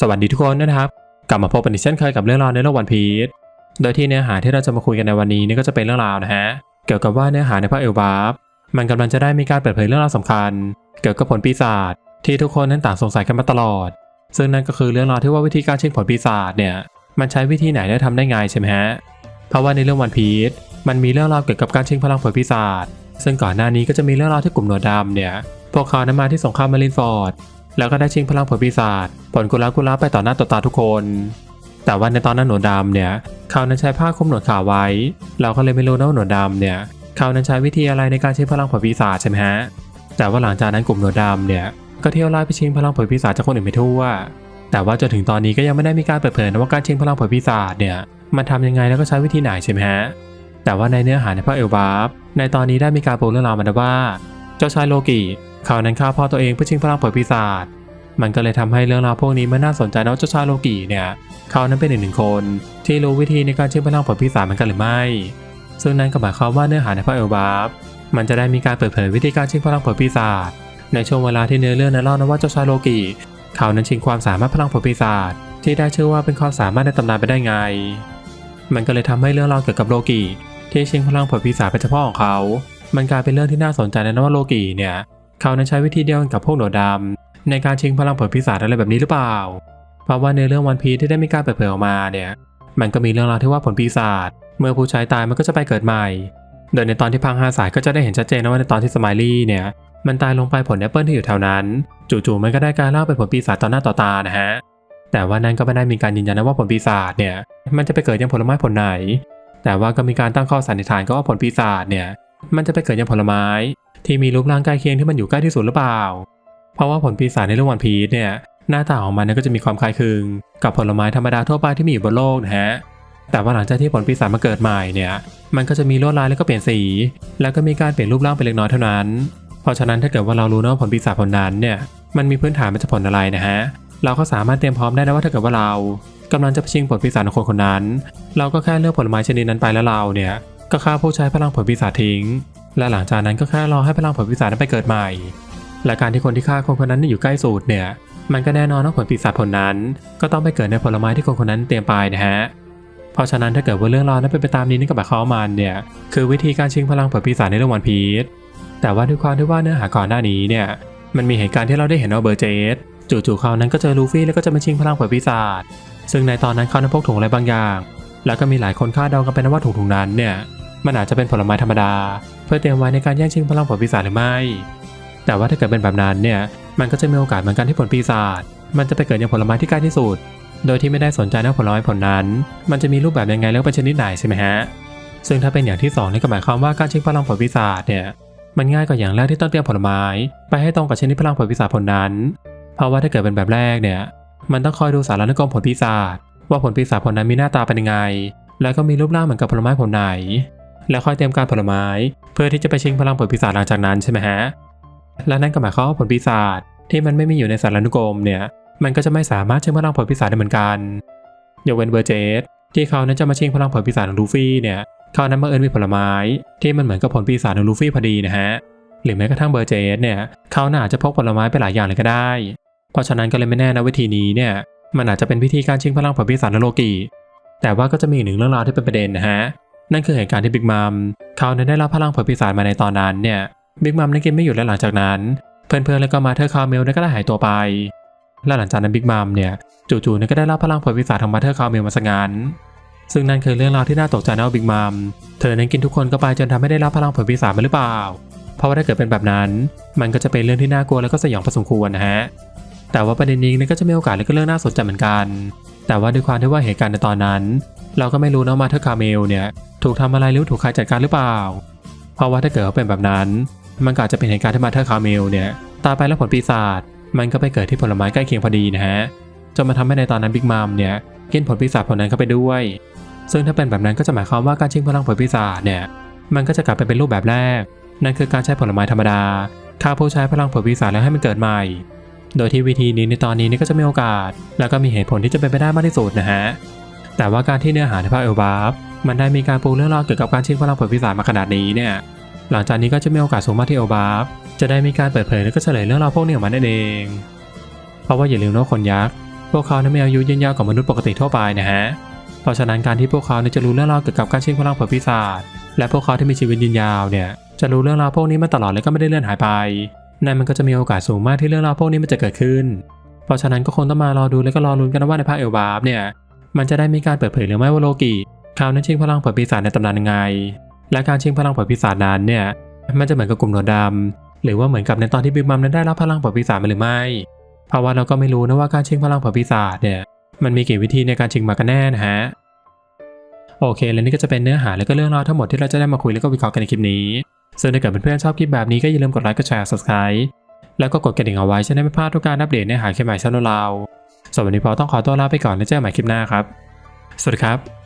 สวัสดีทุกคนนะครับ กลับมาพบกันอีกเช่นเคยกับเรื่องราวในโลกวันพีชโดยที่เนื้อหาที่เราจะมาคุยกันในวันนี้นี่ก็จะเป็นเรื่องราวนะฮะเกี่ยวกับว่าเนื้อหาในภาคเอลบาฟมันกำลังจะได้มีการเปิดเผยเรื่องราวสำคัญ เกี่ยวกับผลปีศาจที่ทุกคนนั้นต่างสงสัยกันมาตลอด ซึ่งนั่นก็คือเรื่องราวที่ว่าวิธีการเช็คผลปีศาจเนี่ยมันใช้วิธีไหนและทำได้ไงใช่ไหมฮะเพราะว่าในเรื่องวันพีชมันมีเรื่องราวเกี่ยวกับการเชิงพลังผลปีศาจซึ่งก่อนหน้านี้ก็จะมีเรื่องราวที่กลุ่มหนวดดำเนี่ยพวกเขานั้นมาที่สงครามมารินฟอร์ด แล้วก็ได้ชิงพลังผลปีศาจผลกุลากุลาไปต่อหน้าต่อตาทุกคน แต่ว่าในตอนนั้นหนวดดำเนี่ยเขานั้นใช้ผ้าคลุมหนวดขาวไว้ เราก็เลยไม่รู้นะว่าหนวดดำเนี่ยเขานั้นใช้วิธีอะไรในการชิงพลังผลปีศาจใช่ไหมฮะแต่ว่าหลังจากนั้นกลุ่มหนวดดำเนี่ยก็เที่ยวไล่ไปชิงพลังผลปีศาจจากคนอื่นไปทั่ว แต่ว่าจนถึงตอนนี้ก็ยังไม่ได้มีการเปิดเผยนะว่าการชิงพลังผลปีศาจเนี่ยมันทำยังไงแล้วก็ใช้วิธีไหนใช่ไหมฮะแต่ว่าในเนื้อหาในภาคเอลบาฟในตอนนี้ได้มีการปูเรื่องราวมาแล้วว่า เจ้าชายโลกิ เขานั้นฆ่าพ่อตัวเองเพื่อชิงพลังผลปีศาจ มันก็เลยทำให้เรื่องราวพวกนี้มันน่าสนใจนะว่าเจ้าชายโลกิเนี่ย เขานั้นเป็นอีกหนึ่งคน ที่รู้วิธีในการชิงพลังผลปีศาจมือนกันหรือไม่ ซึ่งนั่นก็หมายความว่าเนื้อหาในภาคเอลบาฟมันจะได้มีการเปิดเผยวิธีการชิงพลังผลปีศาจในช่วงเวลาที่เนื้อเรื่องนั้นเล่านะว่าเจ้าชายโลกิเขานั้นชิงความสามารถพลังผลปีศาจที่ได้ชื่อว่าเป็นความสามารถในตำนานไปได้ไง มันก็เลยทำให้เรื่องราวเกี่ยวกับโลกิที่ชิงพลังผลปีศาจเป็นเฉพาะของเขา มันกลายเป็นเรื่องที่น่าสนใจนะว่าโลกิเนี่ย เขานั้นใช้วิธีเดียวกันกับพวกหนวดดำในการชิงพลังผลปีศาจอะไรแบบนี้หรือเปล่า เพราะว่าในเรื่องวันพีที่ได้มีการเปิดเผยออกมาเนี่ย มันก็มีเรื่องราวที่ว่าผลปีศาจเมื่อผู้ใช้ตายมันก็จะไปเกิดใหม่ โดยในตอนที่พังห้าสายก็จะได้เห็นชัดเจนนะว่าในตอนที่สไมลี่เนี่ย มันตายลงไปผลแอปเปิลที่อยู่แถวนั้น จู่ๆมันก็ได้กลารเล่าเป็นผลปีศาจต่อหน้าต่อตานะฮะ แต่ว่านั้นก็ไม่ได้มีการยืนยันนะว่าผลปีศาจเนี่ย มันจะไปเกิดยังผลไม้ผลไหน แต่ว่าก็มีการตั้งข้อสันนิษฐานก็ว่าผลปีศาจเนี่ย มันจะไปเกิดยังผลไม้ ที่มีรูปร่างใกล้เคียงที่มันอยู่ใกล้ที่สุดหรือเปล่า เพราะว่าผลปีศาจในเรื่องวันพีชเนี่ยหน้าตาของมันก็จะมีความคล้ายคลึงกับผลไม้ธรรมดาทั่วไปที่มีอยู่บนโลกนะฮะแต่ว่าหลังจากที่ผลปีศาจมาเกิดใหม่เนี่ยมันก็จะมีลวดลายแล้วก็เปลี่ยนสี แล้วก็มีการเปลี่ยนรูปร่างไปเล็กน้อยเท่านั้น เพราะฉะนั้นถ้าเกิดว่าเรารู้นะว่าผลปีศาจผลนั้นเนี่ยมันมีพื้นฐานมันจะผลอะไรนะฮะเราก็สามารถเตรียมพร้อมได้นะว่าถ้าเกิดว่าเรากำลังจะไปชิงผลปีศาจของคนคนนั้น เราก็แค่เลือกผลไม้ชนิดนั้นไปแล้วเราเนี่ยก็ฆ่าผู้ใช้พลังผลปีศาจทิ้ง และหลังจากนั้นก็แค่รอให้พลังผลปีศาจนั้นไปเกิดใหม่ และการที่คนที่ฆ่าคนคนนั้นอยู่ใกล้สูตรเนี่ย มันก็แน่นอนว่าผลปีศาจผลนั้น ก็ต้องไปเกิดในผลไม้ที่คนคนนั้นเตรียมไปนะฮะ เพราะฉะนั้นถ้าเกิดว่าเรื่องราวนั้นเป็นไปตามนี้นี่ก็แบบเขาวมันเนี่ยคือวิธีการชิงพลังผลปีศาจในเรื่องวันพีชแต่ว่าด้วยความที่ว่าเนื้อหาก่อนหน้านี้เนี่ยมันมีเหตุการณ์ที่เราได้เห็นว่าเบอร์เจสจู่ๆเขานั้นก็เจอลูฟี่แล้วก็จะมาชิงพลังผลปีศาจซึ่งในตอนนั้นเขานั้นพกถุงอะไรบางอย่าง แล้วก็มีหลายคนคาดเดากันไปนะว่าถุงถุงนั้นเนี่ยมันอาจจะเป็นผลไม้ธรรมดา พื่อเตรียมไว้ในการแย่งชิงพลังผลปีศาจหรือไม่ แต่ว่าถ้าเกิดเป็นแบบนั้นเนี่ยมันก็จะมีโอกาสเหมือนกันที่ผลปีศาจมันจะไปเกิดยังผลไม้ที่ใกล้ที่สุด โดยที่ไม่ได้สนใจนะผลไม้ผลนั้น มันจะมีรูปแบบยังไงแล้วเป็นชนิดไหนใช่ไหมฮะซึ่งถ้าเป็นอย่างที่สองนี่ก็หมายความว่าการชิงพลังผลปีศาจเนี่ยมันง่ายกว่าอย่างแรกที่ต้องเตรียมผลไม้ ไปให้ตรงกับชนิดพลังผลปีศาจผลนั้น เพราะว่าถ้าเกิดเป็นแบบแรกเนี่ยมันต้องคอยดูสารนุกรมผลปีศาจว่าผลปีศาจผลนั้นมีหน้าตาเป็นยังไง แล้วก็มีรูปร่างเหมือนกับผลไม้ผลไหน แล้วค่อยเตรียมการผลไม้ เพื่อที่จะไปชิงพลังผลปีศาจหลังจากนั้นใช่ไหมฮะ และนั่นก็หมายความว่าผลปีศาจที่มันไม่มีอยู่ในสารนุกรมเนี่ย มันก็จะไม่สามารถชิงพลังผลปีศาจได้เหมือนกัน ยกเว้นเบอร์เจสที่เขานั้นจะมาชิงพลังผลปีศาจของลูฟี่เนี่ยเขานั้นมาเอิญมีผลไม้ ที่มันเหมือนกับผลปีศาจของลูฟี่พอดีนะฮะ หรือแม้กระทั่งเบอร์เจสเนี่ยเขาน่าจะพกผลไม้ไปหลายอย่างเลยก็ได้ เพราะฉะนั้นก็เลยไม่แน่นะวิธีนี้เนี่ย มันอาจจะเป็นวิธีการชิงพลังผลปีศาจในโลกีแต่ว่าก็จะมีหนึ่งเรื่องราวที่เป็นประเด็นนะฮะ นั่นคือเหตุการณ์ที่บิ๊กมัมเขาได้รับพลังผลปีศาจมาในตอนนั้นเนี่ยบิ๊กมัมนั้กินไม่หยุดและหลังจากนั้น เพื่อนๆแล้วก็มาเธอคาร์เมลก็ได้หายตัวไป และหลังจากนั้นบิ๊กมัมเนี่ยจู่ๆนั้นก็ได้รับพลังผลปีศาจทางมาเธอคาร์เมลมาซะงั้นซึ่งนั่นคือเรื่องราวที่น่าตกใจนะว่าบิ๊กมัมเธอนั้นกินทุกคนก็ไปจนทำให้ได้รับพลังผลปีศาจมาหรือเปล่า เพราะว่าถ้าเกิดเป็นแบบนั้น มันก็จะเป็นเรื่องที่น่ากลัวแล้วก็สยองพอสมควรนะฮะ แต่ว่าประเด็นนี้ก็จะมีโอกาสและก็เรื่องน่าสนใจเหมือนกัน แต่ว่าด้วยความที่ว่าเหตุการณ์ในตอนนั้น เราก็ไม่รู้นะมาเธอคาเมลเนี่ยถูกทำอะไรหรือถูกใครจัดการหรือเปล่า เพราะว่าถ้าเกิดว่าเป็นแบบนั้น มันก็อาจจะเป็นเหตุการณ์ที่มาเธอคาเมลเนี่ยตายไปแล้วผลปีศาจมันก็ไปเกิดที่ผลไม้ใกล้เคียงพอดีนะฮะจนมาทำให้ในตอนนั้นบิ๊กมัมเนี่ยกินผลปีศาจผลนั้นเข้าไปด้วย ซึ่งถ้าเป็นแบบนั้นก็จะหมายความว่าการชิงพลังผลปีศาจเนี่ยมันก็จะกลับไปเป็นรูปแบบแรก นั่นคือการใช้ผลไม้ธรรมดาฆ่าผู้ใช้พลังผลปีศาจแล้วให้มันเกิดใหม่ โดยที่วิธีนี้ในตอนนี้นี่ก็จะมีโอกาส แล้วก็มีเหตุผลที่จะเป็นไปได้มากที่สุดนะฮะ แต่ว่าการที่เนื้อหาในภาคเอลบาฟมันได้มีการปูเรื่องราวเกี่ยวกับการชิงพลังผลปีศาจมาขนาดนี้เนี่ย หลังจากนี้ก็จะมีโอกาสสูงมากที่เอลบาฟจะได้มีการเปิดเผยและก็เฉลยเรื่องราวพวกนี้ออกมานั่นเอง เพราะว่าอย่าลืมนะว่าคนยักษ์พวกเขานั้นมีอายุยืนยาวกว่ามนุษย์ปกติทั่วไปนะฮะ เพราะฉะนั้นการที่พวกเขาเนี่ยจะรู้เรื่องราวเกี่ยวกับการชิงพลังเผยปีศาจและพวกเขาที่มีชีวิตยืนยาวเนี่ยจะรู้เรื่องราวพวกนี้มาตลอดและก็ไม่ได้เลื่อนหายไปนั่นมันก็จะมีโอกาสสูงมากที่เรื่องราวพวกนี้มันจะเกิดขึ้น เพราะฉะนั้นก็คงต้องมารอดูและก็รอลุ้นกันว่าในภาคเอลบาฟเนี่ย มันจะได้มีการเปิดเผยหรือไม่ว่าโลกิเขาวนั้นชิงพลังเผยปีศาจในตำนานยังไง และการชิงพลังเผยปีศาจนั้นเนี่ย มันจะเหมือนกับกลุ่มหนวดดำหรือว่าเหมือนกับในตอนที่บิ๊กมัมนั้นได้รับพลังเผยปีศาจมาหรือไม่ เพราะว่าเราก็ไม่รู้นะว่าการชิงพลังเผยปีศาจเนี่ย มันมีกี่วิธีในการชิงมากันแน่นะฮะ โอเค และนี่ก็จะเป็นเนื้อหาและก็เรื่องราวทั้งหมดที่เราจะได้มาคุยและก็วิเคราะห์กันในคลิปนี้ ซึ่งถ้าเกิดเพื่อนๆชอบคลิปแบบนี้ก็อย่าลืมกดไลค์ กดแชร์ subscribe แล้วก็กดกระดิ่งเอาไว้จะได้ไม่พลาดทุกการอัปเดตเนื้อหาคลิปใหม่ช่องเรา สวันนี้พอต้องขอตัวลาไปก่อนแล้วเจอกันใหม่คลิปหน้าครับ สวัสดีครับ